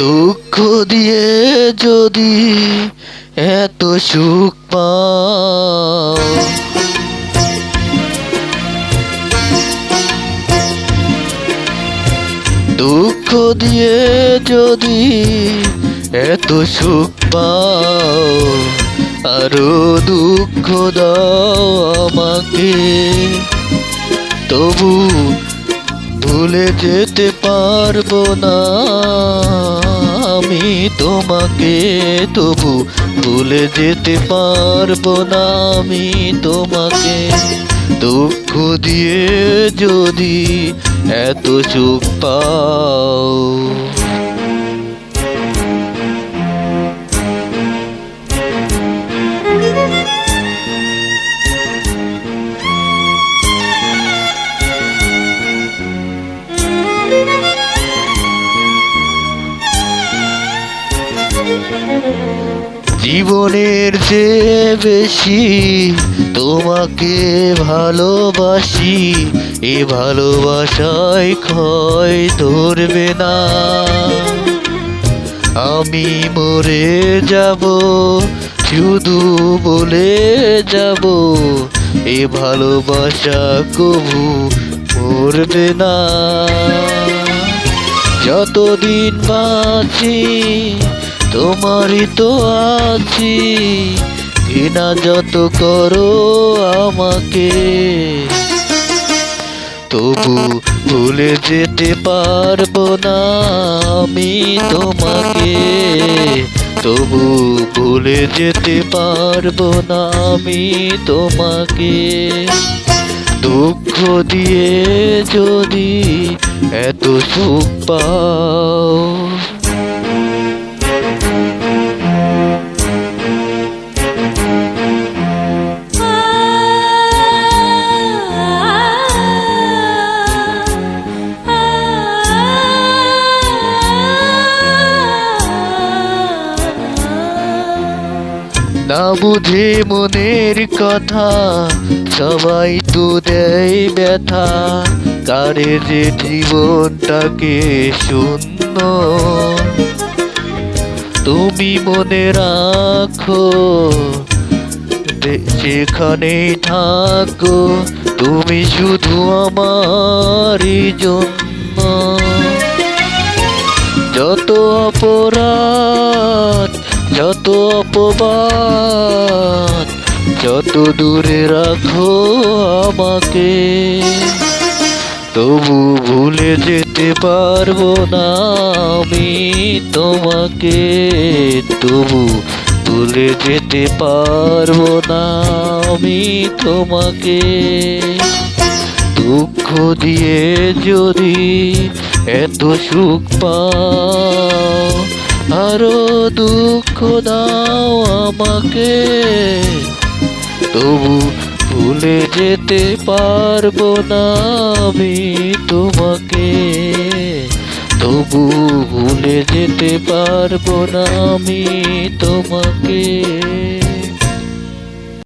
দুঃখ দিয়ে যদি এত সুখ পাও। দুঃখ দিয়ে যদি এত সুখ পাও, আরও দুঃখ দাও আমাকে। তবু ভুলে যেতে পারব না। আমি তোমাকে তবু ভুলে যেতে পারব না আমি তোমাকে। দুঃখ দিয়ে যদি এত সুখ পাও। জীবনের চেয়ে বেশি তোমাকে ভালোবাসি, এ ভালোবাসায় ক্ষয় ধরবে না। আমি মরে যাব, শুধু বলে যাব, এ ভালোবাসা কবু মরবে না। যতদিন বাঁচি তোমারই তো আছি। ঘৃণা যত করো আমাকে। তবু ভুলে যেতে পারব না আমি তোমাকে। তবু ভুলে যেতে পারব না আমি তোমাকে। দুঃখ দিয়ে যদি এত সুখ পাও না বুঝে মনের কথা, সবাই তো দেয় ব্যথা। কারে যে জীবনটাকে শূন্য। তুমি মনে রাখো যেখানেই থাকো, তুমি শুধু আমারই জন্য। যত অপরাধ যত অপবাদ, যত দূরে রাখো আমাকে। তবু ভুলে যেতে পারব না আমি তোমাকে। তবু ভুলে যেতে পারব না আমি তোমাকে। দুঃখ দিয়ে যদি এত সুখ পাও, আরও দুঃখ দাও আমাকে। তবু ভুলে যেতে পারব না আমি তোমাকে। তবু ভুলে যেতে পারব না আমি তোমাকে।